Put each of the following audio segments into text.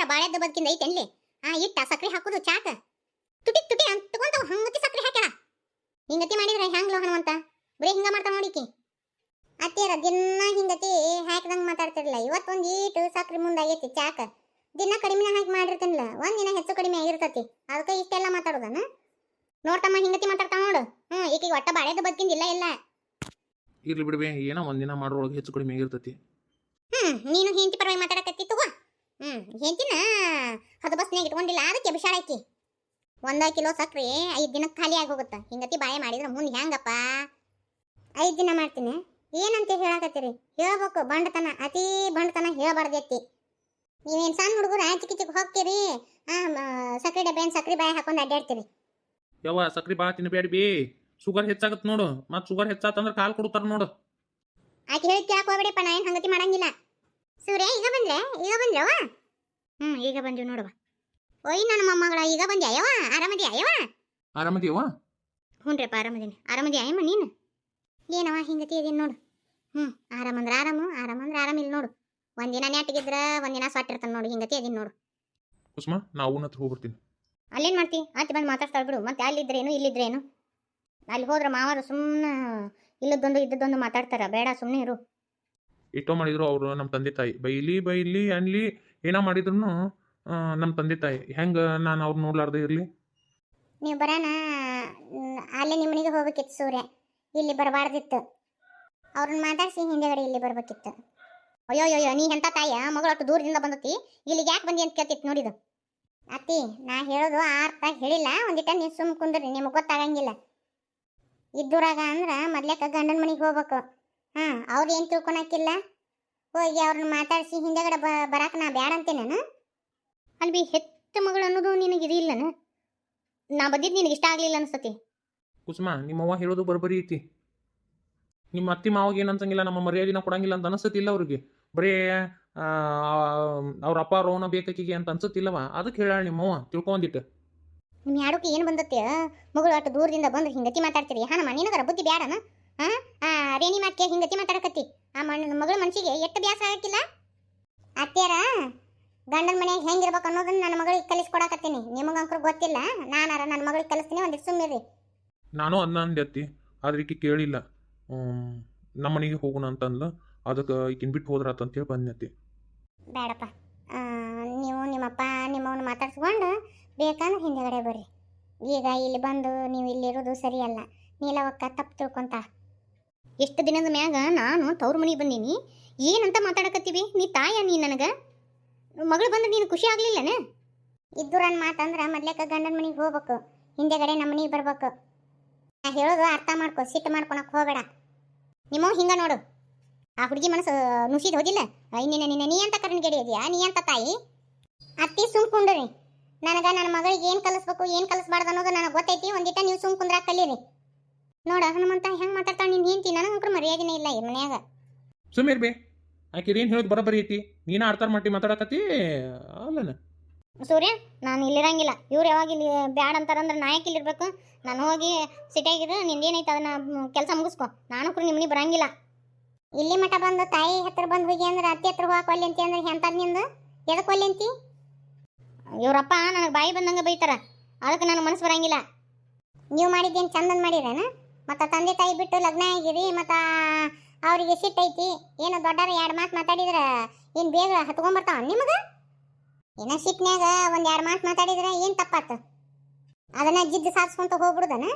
ಏನಾರ ಬಾಳೆದ್ದು ಬದುಕಿಂದ ಐತೆನ್ಲಿ ಆ ಇಟ್ಟ ಸಕ್ರಿ ಹಾಕುದು ಚಾಕ. ತುಟಿ ತುಟಿ ಅಂತಕೊಂತ ಹಂಗತಿ ಸಕ್ರಿ ಹಾಕ್ಯಾಳ. ಹಿಂಗತಿ ಮಾಡಿದ್ರೆ ಹೆಂಗ್ ಲೋಹನ ಅಂತ? ಬರೀ ಹಿಂಗ ಮಾಡ್ತಾವ ನೋಡಿಕಿ ಅತ್ತಿಯರ ದಿನ ಹಿಂಗತಿ ಹಾಕಿದಂಗ ಮಾತಾಡ್ತಿರಲಿಲ್ಲ. ಇವತ್ತೊಂದು ಈಟು ಸಕ್ರೆ ಮುಂದಾಗೈತಿ ಚಾಕ. ದಿನ ಕಡಿಮೆ ಹಾಕಿ ಮಾಡಿರ್ತೀನಿಲ್ಲ. ಒಂದ್ ದಿನ ಹೆಚ್ಚು ಕಡಿಮೆ ಆಗಿರ್ತತಿ. ಅದಕ್ಕೆ ಇಷ್ಟೆಲ್ಲ ಮಾತಾಡೋದನ? ನೋಡ್ತಮ್ಮ ಹಿಂಗತಿ ಮಾತಾಡ್ತಾ ನೋಡು. ಹ್ಮ್ ಈಕಿಗೆ ಒಟ್ಟ ಬಾಳೆದ್ದು ಬದುಕಿಂದಿಲ್ಲ ಇಲ್ಲ ಇರ್ಲಿ ಬಿಡ್ಬೇ ಏನೋ ಒಂದಿನ ಮಾಡೋಳಗೆ ಹೆಚ್ಚು ಕಡಿಮೆ ಆಗಿರ್ತತಿ. ಹ್ಮ್ ನೀನು ಹಿಂತಿ ಪರವಾಗಿ ಮಾತಾಡಕತ್ತಿ ಹ್ಮ್ ಹೆಂಡತಿನ ಹದ ಬಸ್ನ್ಯಾಗ ಇಟ್ಕೊಂಡಿಲ್ಲ ಅದಕ್ಕೆ ಬಿಷಾಳ ಐತಿ ಒಂದ ಕಿಲೋ ಸಕ್ರೆ ಐದು ದಿನಕ್ಕೆ ಖಾಲಿ ಆಗೋಗುತ್ತೆ ಹೋಗುತ್ತ? ಹಿಂಗತಿ ಬಾಯ ಮಾಡಿದ್ರೆ ಮುಂದೆ ಹೆಂಗಪ್ಪ ಐದು ದಿನ ಮಾಡ್ತೀನಿ. ಏನಂತ ಹೇಳಾಕತ್ತೀರಿ? ಹೇಳ್ಬೇಕು ಬಂಡತನ ಅತಿ ಬಂಡತನ ಹೇಳಬಾರ್ದೈತಿ ನೀವೇನು ಸಣ್ಣ ಹುಡುಗರು ಚಿಕ್ಕ ಚಿಕ್ಕ ಹೋಗ್ತೀರಿ? ಸಕ್ರೆ ಡಬ್ಬೆ ಸಕ್ರೆ ಬಾಯಿ ಹಾಕೊಂಡು ಅಡ್ಡಾಡ್ತೀರಿ ಯವ್ವ ಸಕ್ರಿ ತಿನ್ ತಿನ್ಬೇಡಿ ಬಿ ಶುಗರ್ ಹೆಚ್ಚಾಗತ್ತೆ ನೋಡು. ಮತ್ತೆ ಶುಗರ್ ಹೆಚ್ಚಾತಂದ್ರೆ ಕಾಲು ಕೊಡ್ತಾರ ನೋಡು. ಆಕೆ ಹೇಳಿ ಕೇಳಕ್ ಹೋಗ್ಬೇಡಿಪ್ಪ ನಾ ಏನು ಹಂಗತಿ ಮಾಡಂಗಿಲ್ಲ. ಸೂರ್ಯ ಈಗ ಬಂದ್ರೆ ಈಗ ಬಂದ್ರವ ಹ್ಮ್ ಈಗ ಬಂದ್ವಿ ನೋಡುವ. ಓಯ್ ನನ್ನ ಮೊಮ್ಮಗಳ ಈಗ ಬಂದ್ಯಾ? ಅಯ್ಯವ ಆರಾಮದಿ ಅಯ್ಯವ ಆರಾಮದಿಯವ ಹ್ಞೂನ್ರಿಪ್ಪ ಆರಾಮದೀನಿ. ಆರಾಮದಿ ಅಯ್ಯಮ್ಮ ನೀನು? ಏನವ ಹಿಂಗತಿ ಇದೀನಿ ನೋಡು. ಹ್ಮ್ ಆರಾಮಂದ್ರ ಆರಾಮು ಆರಾಮಂದ್ರ ಆರಾಮಿಲ್ಲ ನೋಡು. ಒಂದಿನ ನೆಟ್ಟಿಗಿದ್ರ ಒಂದಿನ ಸೊಟ್ಟಿರ್ತಾನೆ ನೋಡು ಹಿಂಗತಿ ಅದೀನಿ ನೋಡು. ಕುಸುಮ ನಾವು ಹತ್ರ ಹೋಗ್ಬಿಡ್ತೀನಿ ಅಲ್ಲೇನ್ ಮಾಡ್ತಿ? ಅತ್ತಿ ಬಂದು ಮಾತಾಡ್ತಾಳೆ ಬಿಡು. ಮತ್ತೆ ಅಲ್ಲಿದ್ರೇನು ಇಲ್ಲಿದ್ರೇನು? ಅಲ್ಲಿ ಹೋದ್ರೆ ಮಾವರು ಸುಮ್ಮನೆ ಇಲ್ಲದೊಂದು ಇದ್ದದೊಂದು ಮಾತಾಡ್ತಾರ. ಬೇಡ ಸುಮ್ಮನೆ ಇರು. ಇಷ್ಟೋ ಮಾಡಿದ್ರು ಅವರು ನಮ್ಮ ತಂದೆ ತಾಯಿ. ಬೈಲಿ ಬೈಲಿ, ಅನ್ಲಿ ಏನೋ ಮಾಡಿದ್ರು ನಮ್ಮ ತಂದೆ ತಾಯಿ. ಹೆಂಗೆ ನಾನು ಅವ್ರು ನೋಡ್ಲಾರ್ದೆ ಇರ್ಲಿ? ನೀವು ಬರೋಣ ಅಲ್ಲಿ ನಿಮ್ಮ ಮನೆಗೆ ಹೋಗ್ಬೇಕಿತ್ತು ಸೂರ್ಯ. ಇಲ್ಲಿ ಬರಬಾರ್ದಿತ್ತು. ಅವ್ರನ್ನ ಮಾತಾಡಿಸಿ ಹಿಂದೆಗಡೆ ಇಲ್ಲಿ ಬರ್ಬೇಕಿತ್ತು. ಅಯ್ಯೋ ಅಯ್ಯೋ ನೀ ಎಂತ ತಾಯಿಯ ಮಗಳು ಅಷ್ಟು ದೂರದಿಂದ ಬಂದತಿ. ಇಲ್ಲಿಗೆ ಯಾಕೆ ಬಂದಿ ಅಂತ ಕೇಳ್ತಿತ್ತು ನೋಡಿದು ಅತ್ತಿ, ನಾ ಹೇಳೋದು ಆ ಅರ್ಥ ಹೇಳಿಲ್ಲ. ಒಂದಿಟ ನೀವು ಸುಮ್ಮ ಕುಂದ್ರಿ, ನಿಮಗೆ ಗೊತ್ತಾಗಂಗಿಲ್ಲ. ಇದ್ದೂರಾಗ ಅಂದ್ರೆ ಮೊದ್ಲೇಕ ಗಂಡನ ಮನೆಗೆ ಹೋಗ್ಬೇಕು. ಹಾಂ ಅವ್ರು ಏನು ತಿಳ್ಕೊಳಕ್ಕಿಲ್ಲ? ಹೋಗಿ ಅವ್ರನ್ನ ಮಾತಾಡಿಸಿ ಹಿಂದೆಗಡೆ ಬ ಬರಾಕ ನಾ ಬ್ಯಾಡ ಅಂತೇನೇನು? ಅಲ್ಲಿ ಬಿ ಹೆತ್ತ ಮಗಳು ಅನ್ನೋದು ನಿನಗೆ ಇದಿಲ್ಲನ ನಾ ಬಂದಿದ್ದು ನಿನಗೆ ಇಷ್ಟ ಆಗಲಿಲ್ಲ ಅನ್ಸತಿ ಕುಸುಮ ನಿಮ್ಮವ್ವ ಹೇಳೋದು ಬರಬರಿ ಐತಿ. ನಿಮ್ಮ ಅತ್ತಿ ಮಾವಾಗ ಏನು ಅನ್ಸಂಗಿಲ್ಲ ನಮ್ಮ ಮರ್ಯಾದಿನ ಕೊಡಂಗಿಲ್ಲ ಅಂತ ಅನಿಸುತ್ತಿಲ್ಲ ಅವ್ರಿಗೆ. ಬರೀ ಅವ್ರ ಅಪ್ಪ ರೋನ ಬೇಕಾಕಿಗೆ ಅಂತ ಅನ್ಸತ್ತಿಲ್ಲವ? ಅದಕ್ಕೆ ಹೇಳ ನಿಮ್ಮವ್ವ ತಿಳ್ಕೊಂಡಿಟ್ಟು ನಿಮ್ಮ ಯಾಡಕ್ಕೆ ಏನು ಬಂದತ್ತೆ? ಮಗಳು ಅಷ್ಟು ದೂರದಿಂದ ಬಂದು ಹಿಂಗತಿ ಮಾತಾಡ್ತೀರಿ. ಹಾಂ ನಮ್ಮ ನಿನಗರ ಬುದ್ಧಿ ಬ್ಯಾಡನ? ರೇಣಿ ಮಾತ್ಕೆ ಹಿಂಗತಿ ಮಾತಾಡಕತ್ತಿ. ಆ ಮಣ್ಣ ಮಗಳ ಮನ್ಸಿಗೆ ಎಷ್ಟು ಬ್ಯಾಸ ಆಗಕ್ಕಿಲ್ಲ? ಅತ್ಯಾರ ಗಂಡನ ಮನ್ಯಾಗ ಹೆಂಗಿರ್ಬೇಕು ಅನ್ನೋದನ್ನ ನನ್ನ ಮಗಳಿಗೆ ಕಲಿಸ್ಕೊಡಕತ್ತೀನಿ ನಿಮಗಂಕರು ಗೊತ್ತಿಲ್ಲ. ನಾನಾರ ನನ್ನ ಮಗಳಿಗೆ ಕಲಿಸ್ತೀನಿ ಒಂದಿಟ್ಟು ಸುಮ್ಮಿರ್ರಿ ನಾನು ಅನ್ನ ಅಂದೆ ಅತ್ತಿ ಆದ್ರೆ ಈಕೆ ಕೇಳಿಲ್ಲ. ನಮ್ಮ ಮನೆಗೆ ಹೋಗೋಣ ಅಂತಂದ್ಲು. ಅದಕ್ಕೆ ಈಕಿನ ಬಿಟ್ಟು ಹೋದ್ರಾತ ಅಂತೇಳಿ ಬಂದತಿ ಬೇಡಪ್ಪ. ನೀವು ನಿಮ್ಮಪ್ಪ ನಿಮ್ಮವನ್ನ ಮಾತಾಡ್ಸ್ಕೊಂಡು ಬೇಕಂದ್ರೆ ಹಿಂದೆಗಡೆ ಬರ್ರಿ. ಈಗ ಇಲ್ಲಿ ಬಂದು ನೀವು ಇಲ್ಲಿರೋದು ಸರಿಯಲ್ಲ. ನೀಲವಕ್ಕ ತಪ್ಪು ತಿಳ್ಕೊಂತ. ಎಷ್ಟು ದಿನದ ಮ್ಯಾಗ ನಾನು ತವ್ರ ಮನೆಗೆ ಬಂದೀನಿ. ಏನಂತ ಮಾತಾಡಕತ್ತೀವಿ? ನೀ ತಾಯ ನೀ ನನಗೆ? ಮಗಳು ಬಂದ್ರೆ ನೀನು ಖುಷಿ ಆಗ್ಲಿಲ್ಲನ? ಇದ್ದೂರನ್ ಮಾತಂದ್ರೆ ಮೊದ್ಲೇಕ ಗಂಡನ ಮನೆಗೆ ಹೋಗ್ಬೇಕು. ಹಿಂದೆಗಡೆ ನಮ್ಮ ಮನೆಗೆ ಬರ್ಬೇಕು. ನಾ ಹೇಳೋದು ಅರ್ಥ ಮಾಡ್ಕೊ, ಸಿಟ್ಟು ಮಾಡ್ಕೊಳಕ್ ಹೋಗಬೇಡ. ನಿಮ್ಮವ್ ಹಿಂಗ ನೋಡು. ಆ ಹುಡುಗಿ ಮನಸ್ಸು ನುಸಿದ್ ಹೋದಿಲ್ಲ? ನಿನ್ನ ನಿನ್ನ ನೀ ಅಂತ ಕರ್ಣ ಗೆಡಿಯದಿಯಾ ನೀ ಅಂತ ತಾಯಿ? ಅತ್ತಿ ಸುಮ್ ನನಗೆ ನನ್ನ ಮಗಳಿಗೆ ಏನು ಕಲಿಸ್ಬೇಕು, ಏನು ಕಲಿಸ್ಬಾರ್ದು ಅನ್ನೋದು ನನಗೆ ಗೊತ್ತೈತಿ. ಒಂದಿಟ ನೀವು ಸುಮ್ ಕುಂದ್ರಾಕ್ ಕಲೀರಿ. ನೋಡ ಹನುಮಂತ ಹೆಂಗ್ ಮಾತಾಡ್ತಾಳ ನಿನ್ ಹೆಂಡತಿ? ನನಗಂಕ್ರು ಮರ್ಯಾದೆನೇ ಇಲ್ಲ ಈ ಮನ್ಯಾಗ. ಸುಮೀರ್ ಬೇ ಆಕಿ ಏನ್ ಹೇಳೋದು ಬರೋಬ್ಬರಿ ಐತಿ? ನೀನ ಅರ್ಥ ಮಾಡಿ ಮಾತಾಡಕತ್ತಿ? ಅಲ್ಲನ ಸೂರ್ಯ ನಾನು ಇಲ್ಲಿರಂಗಿಲ್ಲ. ಇವ್ರು ಯಾವಾಗ ಇಲ್ಲಿ ಬ್ಯಾಡ ಅಂತಾರಂದ್ರೆ ನಾಯಕ ಇಲ್ಲಿರ್ಬೇಕು? ನಾನು ಹೋಗಿ ಸಿಟಿಯಾಗಿದ್ರೆ ನಿಂದೇನೈತೆ ಅದನ್ನ ಕೆಲಸ ಮುಗಿಸ್ಕೊ. ನಾನು ಕೂಡ ನಿಮ್ಮನಿ ಬರಂಗಿಲ್ಲ. ಇಲ್ಲಿ ಮಠ ಬಂದು ತಾಯಿ ಹತ್ರ ಬಂದು ಹೋಗಿ ಅಂದ್ರೆ ಅತ್ತಿ ಹತ್ರ ಹೋಗಕ್ಕೆ ಒಲ್ಲಿ ಅಂತಿ ಅಂದ್ರೆ ಹೆಂತ ನಿಂದು? ಎದಕ್ಕೆ ಒಲ್ಲಿ ಅಂತಿ? ಇವ್ರಪ್ಪ ನನಗೆ ಬಾಯಿ ಬಂದಂಗೆ ಬೈತಾರ. ಅದಕ್ಕೆ ನನಗೆ ಮನಸ್ಸು ಬರಂಗಿಲ್ಲ. ನೀವು ಮಾಡಿದ್ದೇನು ಚಂದನ್ ಮಾಡಿರೇನ? ಮತ್ತು ತಂದೆ ತಾಯಿ ಬಿಟ್ಟು ಲಗ್ನ ಆಗಿರಿ ಮತ್ತು ಅವರಿಗೆ ಸಿಟ್ಟೈತಿ ಏನೋ ದೊಡ್ಡರ ಎರಡು ಮಾತು ಮಾತಾಡಿದ್ರೆ ಏನು ಬೇಗ ಹತ್ಕೊಂಡ್ಬರ್ತಾವ ನಿಮಗೆ? ಏನ ಸಿಟ್ನ್ಯಾಗ ಒಂದು ಎರಡು ಮಾತು ಮಾತಾಡಿದ್ರೆ ಏನು ತಪ್ಪಾತು? ಅದನ್ನ ಜಿದ್ದು ಸಾಧಿಸ್ಕೊಂತ ಹೋಗ್ಬಿಡುದನ?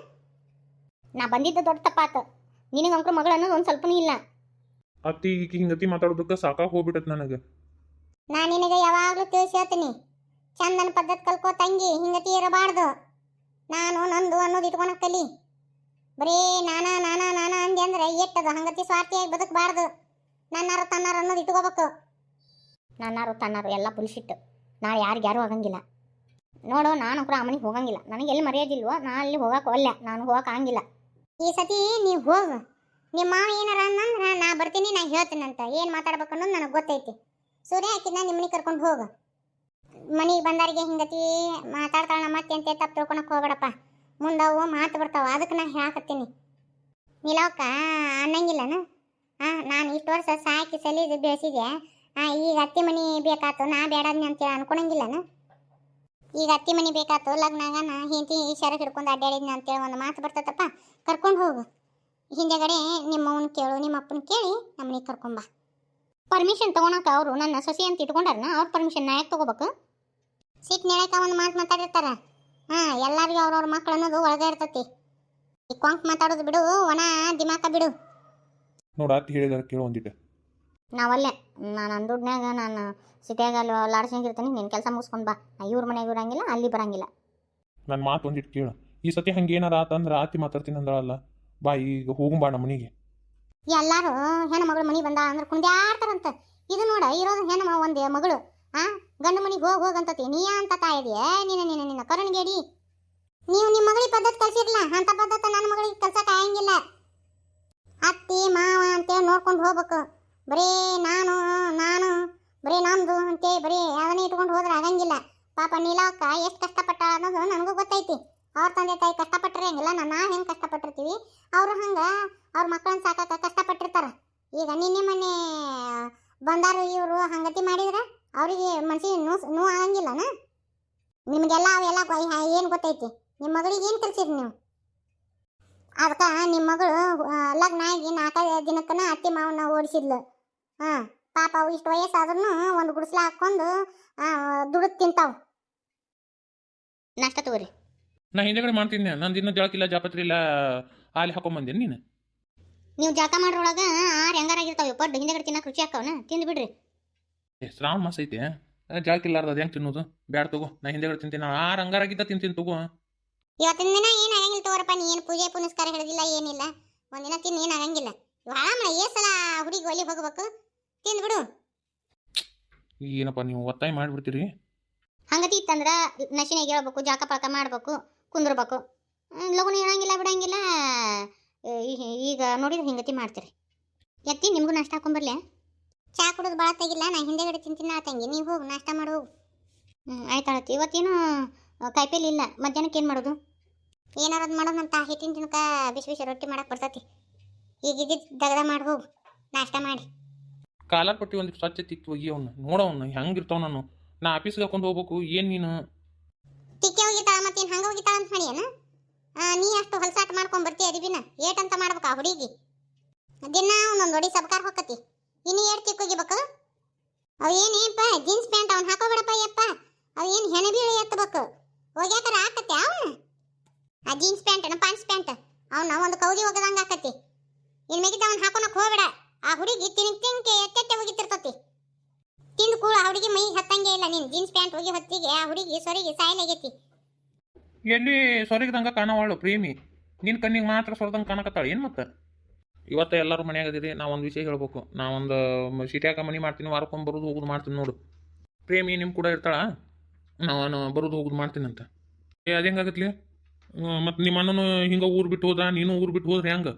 ನಾ ಬಂದಿದ್ದು ದೊಡ್ಡ ತಪ್ಪಾತು. ನಿನಗೆ ಅಂಕ್ರು ಮಗಳು ಅನ್ನೋದು ಒಂದು ಸ್ವಲ್ಪನೂ ಇಲ್ಲ. ಅತ್ತಿ ಈಕಿ ಹಿಂಗತಿ ಮಾತಾಡೋದಕ್ಕೆ ಸಾಕಾಗಿ ಹೋಗ್ಬಿಟ್ಟತ್ ನನಗೆ. ನಾ ನಿನಗೆ ಯಾವಾಗಲೂ ತಿಳಿಸಿ ಹೇಳ್ತೀನಿ ಚಂದನ ಪದ್ಧತಿ ಕಲ್ಕೋ ತಂಗಿ ಹಿಂಗತಿ ಇರಬಾರ್ದು. ನಾನು ನಂದು ಅನ್ನೋದು ಇಟ್ಕೊಳಕ್ ಕಲಿ. ಬರೀ ನಾನಾ, ನಾನ, ನಾನಾ ಅಂದೆ ಅಂದ್ರೆ ಎಟ್ಟದು? ಹಂಗತಿ ಸ್ವಾರ್ಥಿಯಾಗಿ ಬದುಕಬಾರ್ದು. ನನ್ನಾರು, ತನ್ನಾರು ಅನ್ನೋದು ಇಟ್ಕೋಬೇಕು. ನನ್ನಾರು, ತನ್ನಾರು ಎಲ್ಲ ಬುಲ್ಶಿಟ್ಟು ನಾಳೆ ಯಾರಿಗೆ ಯಾರೂ ಆಗಂಗಿಲ್ಲ. ನೋಡು, ನಾನು ಕೂಡ ಅಮ್ಮನಿಗೆ ಮನೆಗೆ ಹೋಗಂಗಿಲ್ಲ. ನನಗೆ ಎಲ್ಲಿ ಮರ್ಯಾದಿಲ್ವೋ ನಾ ಅಲ್ಲಿ ಹೋಗಕ್ಕೆ ಒಲ್ಲೆ. ನಾನು ಹೋಗಕ್ಕೆ ಆಗಂಗಿಲ್ಲ. ಈ ಸತಿ ನೀವು ಹೋಗು. ನಿಮ್ಮ ಮಾವ ಏನಾರ ಅನ್ನಂದ್ರೆ ನಾ ಬರ್ತೀನಿ, ನಾ ಹೇಳ್ತೀನಂತ. ಏನು ಮಾತಾಡ್ಬೇಕು ಅನ್ನೋದು ನನಗೆ ಗೊತ್ತೈತಿ. ಸೂರ್ಯ ಹಾಕಿದ್ನ ನಿಮ್ಮನಿಗೆ ಕರ್ಕೊಂಡು ಹೋಗು. ಮನೆಗೆ ಬಂದಾರಿಗೆ ಹಿಂಗತಿ ಮಾತಾಡ್ತಾಳ ಮತ್ತೆ ಅಂತ ತಪ್ಪು ತಿಳ್ಕೊಳಕ್ ಹೋಗ್ಬೇಡಪ್ಪ. ಮುಂದವು ಮಾತು ಬರ್ತಾವ. ಅದಕ್ಕೆ ನಾ ಹೇಳಕತ್ತೀನಿ. ನಿಲವಕ್ಕ, ಅನ್ನಂಗಿಲ್ಲನ? ಹಾಂ ನಾನು ಇಷ್ಟು ವರ್ಷ ಸಾಕಿ ಸಲೀದು ಬೆಳೆಸಿದೆ ಹಾಂ ಈಗ ಅತ್ತಿ ಮನಿ ಬೇಕಾತು, ನಾ ಬೇಡದ್ನಿ ಅಂತೇಳಿ ಅನ್ಕೊಳಂಗಿಲ್ಲನ ಈಗ ಅತ್ತಿ ಮನಿ ಬೇಕಾತು, ಲಗ್ನಾಗ ನಾ ಹಿಂತಿ ಶರಕ್ ಹಿಡ್ಕೊಂಡು ಅಡ್ಡಾಡಿದ್ನಿ ಅಂತೇಳಿ ಒಂದು ಮಾತು ಬರ್ತದಪ್ಪ ಕರ್ಕೊಂಡು ಹೋಗು. ಹಿಂದೆಗಡೆ ನಿಮ್ಮ ಕೇಳು ನಿಮ್ಮ ಅಪ್ಪನ ಕೇಳಿ ನಮ್ಮನೆ ಕರ್ಕೊಂಬ ಪರ್ಮಿಷನ್ ತಗೊಳಕ ಅವರು ನನ್ನ ಸೊಸೆ ಅಂತ ಇಟ್ಕೊಂಡಾರನ, ಅವ್ರ ಪರ್ಮಿಷನ್ ನಾ ಯಾಕೆ ತಗೋಬೇಕು? ಸಿಟ್ಟು ನೆಳಕ ಒಂದು ಮಾತು ಮಾತಾಡಿರ್ತಾರ. ಹಾ ಎಲ್ಲರಿಗೂ ಅವ್ರವ್ರ ಮಕ್ಳು ಅನ್ನೋದು ಒಳಗೆ ಇರ್ತತಿ. ಈ ಕೊಂಕ್ ಮಾತಾಡೋದು ಬಿಡು ಒಣ ದಿಮಾಕ ಬಿಡು. ನೋಡ ಅತ್ತಿ ಹೇಳಿದಾರ ಕೇಳು ಒಂದಿಟ್ಟು. ನಾವಲ್ಲೇ ನಾನು ನನ್ನ ನಾನು ಸಿಟಿಯಾಗ ಅಲ್ಲಿ ಲಾಡ್ಸಂಗಿರ್ತೀನಿ ನಿನ್ನ ಕೆಲಸ ಮುಗಿಸ್ಕೊಂಡು ಬಾ. ನಾ ಇವ್ರ ಮನೆಗೆ ಇರಂಗಿಲ್ಲ ಅಲ್ಲಿ ಬರಂಗಿಲ್ಲ. ನನ್ನ ಮಾತು ಒಂದಿಟ್ಟು ಕೇಳು. ಈ ಸತಿ ಹಂಗೆ ಏನಾರ ಆತಂದ್ರೆ ಆತಿ ಮಾತಾಡ್ತೀನಿ ಅಲ್ಲ ಬಾ ಈಗ ಹೋಗು ಬಾ ನಮ್ಮ ಮನೆಗೆ. ಎಲ್ಲಾರು ಹೆಣ್ಣು ಮಗಳು ಮನೆ ಬಂದ ಅಂದ್ರೆ ಕುಂದ್ಯಾಡ್ತಾರಂತೆ ಇದು ನೋಡ ಇರೋದು ಹೆಣ್ಣು ಒಂದೇ ಮಗಳು. ಆ? ಗಂಡು ಮನೆಗೆ ಹೋಗಿ ಹೋಗಂತತಿ ನೀ ಅಂತ ತಾಯಿದೆಯೇ ನಿನ್ನ ನಿನ್ನ ನಿನ್ನ ಕರುಣಿಗೇಡಿ. ನೀವು ನಿಮ್ಮ ಮಗಳಿಗೆ ಪದ್ಧತಿ ಕಲ್ಸಿರ್ಲ? ಅಂತ ಪದ್ಧತಿ ನನ್ನ ಮಗಳಿಗೆ ಕಲ್ಸಕ್ಕೆ ಆಗಂಗಿಲ್ಲ ಅತ್ತಿ, ಮಾವ ಅಂತೇಳಿ ನೋಡ್ಕೊಂಡು ಹೋಗ್ಬೇಕು. ಬರೀ ನಾನು ನಾನು, ಬರೀ ನಮ್ದು ಅಂತೇಳಿ ಬರೀ ಅದನ್ನೇ ಇಟ್ಕೊಂಡು ಹೋದ್ರೆ ಆಗಂಗಿಲ್ಲ. ಪಾಪ ನೀಲವಕ್ಕ ಎಷ್ಟು ಕಷ್ಟಪಟ್ಟ ಅನ್ನೋದು ನನಗೂ ಗೊತ್ತೈತಿ. ಅವ್ರ ತಂದೆ ತಾಯಿ ಕಷ್ಟಪಟ್ಟಿರಂಗಿಲ್ಲ ನಾ ಹೆಂಗೆ ಕಷ್ಟಪಟ್ಟಿರ್ತೀವಿ? ಅವರು ಹಂಗೆ ಅವ್ರ ಮಕ್ಕಳನ್ನ ಸಾಕಾಕ ಕಷ್ಟಪಟ್ಟಿರ್ತಾರೆ. ಈಗ ನಿನ್ನೆ ಮೊನ್ನೆ ಬಂದಾರು ಇವರು ಹಂಗತಿ ಮಾಡಿದ್ರೆ? ಅವರಿಗೆ ಮನ್ಸಿಗೆ ನೋವು ನೋವು ಆಗಂಗಿಲ್ಲನ? ನಿಮಗೆಲ್ಲ ಅವೆಲ್ಲ ಏನು ಗೊತ್ತೈತಿ? ನಿಮ್ಮ ಮಗಳಿಗೆ ಏನು ಕಲ್ಸಿರಿ ನೀವು? ಅದಕ್ಕೆ ನಿಮ್ಮ ಮಗಳು ಲಗ್ನಾಗಿ ಲಗ್ನ ಆಗಿ ನಾಲ್ಕೈದು ದಿನಕ್ಕನ ಅತ್ತಿ ಮಾವನ್ನ ಓಡಿಸಿದ್ಲು. ಹಾಂ ಪಾಪ ಅವು ಇಷ್ಟು ವಯಸ್ಸಾದ್ರೂ ಒಂದು ಗುಡಿಸ್ಲ ಹಾಕ್ಕೊಂಡು ದುಡಿದು ತಿಂತಾವು. ನಾಷ್ಟ ತಗೋರಿ. ನಾ ಹಿಂದೆಗಡೆ ಮಾಡ್ತೀನಿ ನಂದು ಇನ್ನೂ ಜಳಕಿಲ್ಲ ಜಾಪತ್ರಿ ಇಲ್ಲ ಹಾಲಿ ಹಾಕೊಂಬಂದೇನು ನೀನು? ನೀವು ಜಳಕ ಮಾಡ್ರೊಳಗೆ ಆರು ಹೆಂಗಾರಾಗಿರ್ತಾವೆ ಪಡ್ಡು ಹಿಂದೆಗಡೆ ತಿನ್ನಕ್ಕೆ ರುಚಿ ಹಾಕವನ ತಿಂದು ಬಿಡ್ರಿ. ಏ ಶ್ರಾವಣ ಮಾಸ ಐತೆ ಜಳಕಿಲ್ಲಾರ್ದು ಅದು ಹೆಂಗ್ ತಿನ್ನೋದು? ಬ್ಯಾಡ ತಗೋ ನಾ ಹಿಂದೆಗಡೆ ತಿಂತೀನಿ ಆರು ಹಂಗಾರಾಗಿದ್ದ ತಿಂತೀನಿ ತಗೋ ಇವತ್ತಿನ ದಿನ ಏನು ಆಗಂಗಿಲ್ಲ ತಗೋರಪ್ಪ ನೀ ಏನು ಪೂಜೆ ಪುನಸ್ಕಾರ ಹಿಡಿದಿಲ್ಲ ಏನಿಲ್ಲ. ಒಂದಿನ ತಿನ್ನ ಏನು ಆಗಂಗಿಲ್ಲ. ಆಮೇಲೆ ಏ ಸಲ ಹುಡುಗಿ ಒಲಿ ಹೋಗ್ಬೇಕು. ತಿಂದ್ಬಿಡು ಏನಪ್ಪ ನೀವು ಒತ್ತಾಯ ಮಾಡಿಬಿಡ್ತೀರಿ? ಹಂಗತಿ ಇತ್ತಂದ್ರ ನಶಿನಾಗ ಹೇಳ್ಬೇಕು ಜಾಕ ಪಾಕ ಮಾಡ್ಬೇಕು ಕುಂದ್ರಬೇಕು. ಲಗುನ ಹೇಳಂಗಿಲ್ಲ ಬಿಡಂಗಿಲ್ಲ. ಈಗ ನೋಡಿದ್ರೆ ಹಿಂಗತಿ ಮಾಡ್ತೀರಿ. ಎತ್ತಿ ನಿಮಗೂ ನಷ್ಟ ಹಾಕೊಂಬರ್ಲೆ ಚಾ ಕುಡಿದು ಭಾಳ ತೆಗಿಲ್ಲ ನಾ ಹಿಂದೆಗಡೆ ತಿಂತೀನಿ ಆ ತಂಗಿ ನೀವು ಹೋಗಿ ನಾಷ್ಟ ಮಾಡು ಹೋಗು. ಹ್ಞೂ ಆಯ್ತಾಳತ್ತಿ ಇವತ್ತೇನು ಕಾಯಿಪಲ್ಲೆ ಇಲ್ಲ. ಮಧ್ಯಾಹ್ನಕ್ಕೆ ಏನು ಮಾಡೋದು? ಏನಾರದು ತಾ ಹಿಟ್ಟಿನ ತಿನ್ಕ ಬಿಸಿ ಬಿಸಿ ರೊಟ್ಟಿ ಮಾಡಕ್ಕೆ ಬರ್ತೈತಿ. ಈಗ ಇದ್ದಿದ್ದು ದಗದ ಮಾಡಿ ಹೋಗು ನಾಷ್ಟ ಮಾಡಿ. ಕಾಲರ್ ಪಟ್ಟಿ ಒಂದು ಸ್ವಚ್ಛ ತಿಕ್ತು ಹೋಗಿ ಅವನು ನೋಡವನು ಹೆಂಗೆ ಇರ್ತಾವ ನಾನು. ನಾ ಆಫೀಸ್ಗೆ ಹಾಕೊಂಡು ಹೋಗ್ಬೇಕು ಏನು ನೀನು? ಟಿಕ್ಕೆ ಹೋಗಿತಾಳ ಮತ್ತೇನು ಹಂಗೆ ಹೋಗಿತಾಳ ಅಂತ ಮಾಡಿಯನ ನೀ ಅಷ್ಟು ಹೊಲಸಾಟ ಮಾಡ್ಕೊಂಡು ಬರ್ತೀಯ ಅದಿಬಿನ? ಏಟಂತ ಮಾಡ್ಬೇಕು ಆ ಹುಡುಗಿ? ದಿನ ಒಂದೊಂದು ಹೊಡಿ ಸಬ್ಕಾರ ಹೊಕ್ಕತಿ. ಇನ್ನು ಎರಡು ತಿಕ್ ಅವ ಏನು ಏನಪ್ಪ ಜೀನ್ಸ್ ಪ್ಯಾಂಟ್ ಅವ್ನು ಹಾಕೋಬೇಡಪ್ಪ ಯಪ್ಪ. ಅವ ಏನು ಹೆಣ ಬೀಳಿ ಎತ್ತಬೇಕು. ಹೋಗ್ಯಾಕರ ಆಕತ್ತೆ ಅವನು? ಆ ಜೀನ್ಸ್ ಪ್ಯಾಂಟ್ ಪ್ಯಾಂಟ್ಸ್ ಪ್ಯಾಂಟ್ ಅವನ ಒಂದು ಕೌದಿ ಹೋಗದಂಗ ಆಕತಿ ಇನ್ನು ಮಿಗಿದ ಅವ್ನು ಹಾಕೋನಕ್ಕೆ ಹೋಗ್ಬೇಡ. ಆ ಹುಡುಗಿ ತಿನ್ಕ್ ತಿನ್ಕೆ ಎತ್ತೆತ್ತೆ ಹೋಗಿತಿರ್ತತಿ ತಿಂದು ಕೂಡ ಆ ಹುಡುಗಿ ಮೈಗೆ ಹತ್ತಂಗೆ ಇಲ್ಲ ನೀನು. ಜೀನ್ಸ್ ಪ್ಯಾಂಟ್ ಹೋಗಿ ಹೊತ್ತಿಗೆ ಆ ಹುಡುಗಿ ಸೊರಿಗೆ ಸಾಯಲಾಗೈತಿ ಎಲ್ಲಿ ಸೊರಗಿದಂಗೆ ಕಾಣವಾಳು ಪ್ರೇಮಿ. ನಿನ್ನ ಕಣ್ಣಿಗೆ ಮಾತ್ರ ಸೊರದಂಗೆ ಕಾಣಕತ್ತಾಳ. ಏನು ಮತ್ತೆ? ಇವತ್ತು ಎಲ್ಲರೂ ಮನೆಯಾಗ ಅದಿರಿ ನಾ ಒಂದು ವಿಷಯ ಹೇಳ್ಬೇಕು. ನಾ ಒಂದು ಸಿಟಿಯಾಗ ಮನೆ ಮಾಡ್ತೀನಿ ವಾರಕ್ಕೊಮ್ಮೆ ಬರೋದು ಹೋಗೋದು ಮಾಡ್ತೀನಿ ನೋಡು. ಪ್ರೇಮಿ ನಿಮ್ಮ ಕೂಡ ಇರ್ತಾಳ? ನಾನು ಬರೋದು ಹೋಗೋದು ಮಾಡ್ತೀನಿ ಅಂತ. ಏ ಅದು ಹೆಂಗಾಗತ್ಲಿ ಮತ್ತು ನಿಮ್ಮ ಅಣ್ಣನು ಹಿಂಗೆ ಊರು ಬಿಟ್ಟು ಹೋದ ನೀನು ಊರು ಬಿಟ್ಟು ಹೋದ್ರೆ ಹೆಂಗೆ?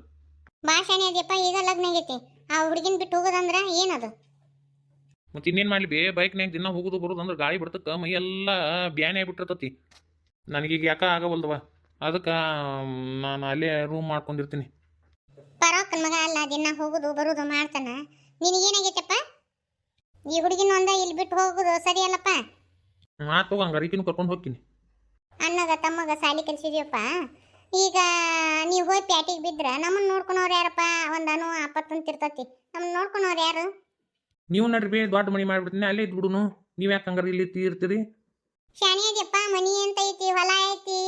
ಅದಪ್ಪ ಈಗ ಲಗ್ನ ಆಗೈತಿ. ಆ ಹುಡುಗಿನ ಬಿಟ್ಟು ಹೋಗೋದಂದ್ರೆ ಏನದು? ಮತ್ತು ಇನ್ನೇನು ಮಾಡಲಿ ಬೇ ಬೈಕ್ನ್ಯಾಗ ದಿನ ಹೋಗೋದು ಬರೋದು ಅಂದ್ರೆ ಗಾಳಿ ಬಿಡ್ತಕ್ಕ ಮೈ ಎಲ್ಲ ಬ್ಯಾನೆ ಬಿಟ್ಟಿರ್ತತಿ ನನಗೀಗ ಯಾಕ ಆಗವಲ್ದವ ಅದಕ್ಕೆ ನಾನು ಅಲ್ಲೇ ರೂಮ್ ಮಾಡ್ಕೊಂಡಿರ್ತೀನಿ. ಪರೋಕನ್ ಮಗ ಅಲ್ಲ ದಿನ ಹೋಗುದು ಬರುದು ಮಾಡ್ತಾನ? ನಿನಗೇನಾಗೈತಪ್ಪ? ಈ ಹುಡುಗಿನ ಒಂದ ಇಲ್ಲಿ ಬಿಟ್ಟು ಹೋಗುದು ಸರಿ ಅಲ್ಲಪ್ಪ? ಮಾತು ಹಂಗಾರೆ ಈಕಿನೂ ಕರ್ಕೊಂಡು ಹೋಗ್ತೀನಿ. ಅಣ್ಣಗ ತಮ್ಮಗ ಸಾಲಿ ಕಲ್ಸಿದೀವಪ್ಪ ಈಗ ನೀವು ಹೋಗಿ ಪ್ಯಾಟಿಗೆ ಬಿದ್ರ ನಮ್ಮನ್ನ ನೋಡ್ಕೊಳೋರು ಯಾರಪ್ಪ? ಒಂದನು ಆಪತ್ತಂತ ಇರ್ತತಿ. ನಮ್ಮನ್ನ ನೋಡ್ಕೊಳೋರು ಯಾರು? ನೀವು ನಡ್ರಿ ಬೇ ದೊಡ್ಡ ಮನಿ ಮಾಡ್ಬಿಡ್ತೀನಿ ಅಲ್ಲೇ ಇದ್ಬಿಡುನು. ನೀವು ಯಾಕೆ ಹಂಗಾರೆ ಇಲ್ಲಿ ತೀರ್ತೀರಿ ಶಾಣಿ ಮನಿ ಅಂತ ಐತಿ ಹೊಲ ಐತಿ?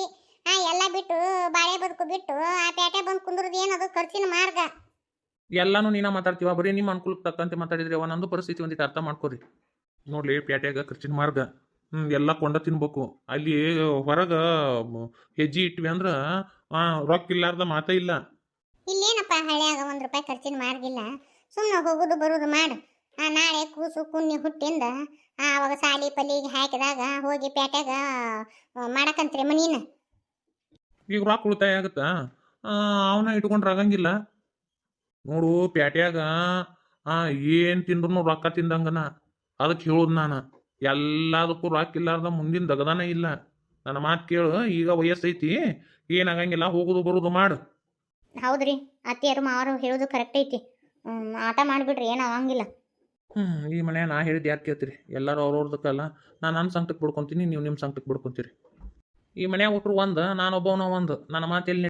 ಆ ಎಲ್ಲ ಬಿಟ್ಟು ಬಾಳೆ ಬದುಕು ಬಿಟ್ಟು ಆ ಪೇಟೆ ಬಂದು ಕುಂದ್ರದು ಏನದು? ಖರ್ಚಿನ ಮಾರ್ಗ. ಎಲ್ಲಾನು ನೀನ ಮಾತಾಡ್ತೀವ? ಬರೀ ನಿಮ್ಮ ಅನುಕೂಲಕ್ಕೆ ತಕ್ಕಂತೆ ಮಾತಾಡಿದ್ರಿ ಒಂದೊಂದು ನಂದು ಪರಿಸ್ಥಿತಿ ಒಂದಿಟ್ಟು ಅರ್ಥ ಮಾಡ್ಕೊರಿ. ನೋಡ್ಲಿ ಪ್ಯಾಟ್ಯಾಗ ಖರ್ಚಿನ ಮಾರ್ಗ. ಹ್ಮ್ ಎಲ್ಲ ಕೊಂಡ ತಿನ್ಬೇಕು. ಅಲ್ಲಿ ಹೊರಗ ಹೆಜ್ಜೆ ಇಟ್ವಿ ಅಂದ್ರೆ ಆ, ರೊಕ್ಕ ಇಲ್ಲಾರ್ದ ಮಾತೇ ಇಲ್ಲ. ಇಲ್ಲೇನಪ್ಪ ಹಳ್ಳಿಯಾಗ ಒಂದ್ ರೂಪಾಯಿ ಖರ್ಚಿನ ಮಾರ್ಗ ಇಲ್ಲ. ಸುಮ್ಮನೆ ಹೋಗುದು ಬರುದು ಮಾಡು. ಆ ನಾಳೆ ಕೂಸು ಕುನ್ನಿ ಹುಟ್ಟಿಂದ ಆವಾಗ ಸಾಲಿ ಪಲ್ಲಿಗೆ ಹಾಕಿದಾಗ ಹೋಗಿ ಪ್ಯಾಟ್ಯಾಗ ಆ, ಮಾಡಕಂತ್ರಿ ಮನೀನ ಈಗ ರೊಕ್ಕ ಉಳಿತಾಯ ಆಗುತ್ತಾ? ಅವನ ಇಟ್ಕೊಂಡ್ರೆ ಆಗಂಗಿಲ್ಲ. ನೋಡು ಪ್ಯಾಟ್ಯಾಗ ಆ ಏನು ತಿಂದ್ರು ರೊಕ್ಕ ತಿಂದಂಗನ. ಅದಕ್ಕೆ ಹೇಳೋದು ನಾನು. ಎಲ್ಲದಕ್ಕೂ ರೊಕ್ಕ ಇಲ್ಲಾರ್ದ ಮುಂದಿನ ದಗದಾನ ಇಲ್ಲ. ನನ್ನ ಮಾತು ಕೇಳು ಈಗ ವಯಸ್ಸೈತಿ ಏನಾಗಂಗಿಲ್ಲ ಹೋಗೋದು ಬರೋದು ಮಾಡು. ಹೌದ್ರಿ ಅತ್ತಿಯರು ಮಾವರು ಹೇಳೋದು ಕರೆಕ್ಟ್ ಐತಿ. ಆಟ ಮಾಡಿಬಿಡ್ರಿ ಏನು ಆಗಂಗಿಲ್ಲ. ಹ್ಞೂ ಈ ಮನೆ ನಾ ಹೇಳಿದ್ದು ಯಾಕೆ ಕೇಳ್ತೀರಿ? ಎಲ್ಲರೂ ಅವ್ರವ್ರದಕ್ಕಲ್ಲ. ನಾನು ನನ್ನ ಸಂಕಟಕ್ಕೆ ಬಿಡ್ಕೊಂತೀನಿ ನೀವು ನಿಮ್ಮ ಸಂಕಟಕ್ಕೆ ಬಿಡ್ಕೊತೀರಿ. ಈ ಮನ್ಯಾಗ ಒಟ್ರು ಒಂದು ನಾನು ಒಬ್ಬವನ ಒಂದು. ನನ್ನ ಮಾತು ಎಲ್ಲಿ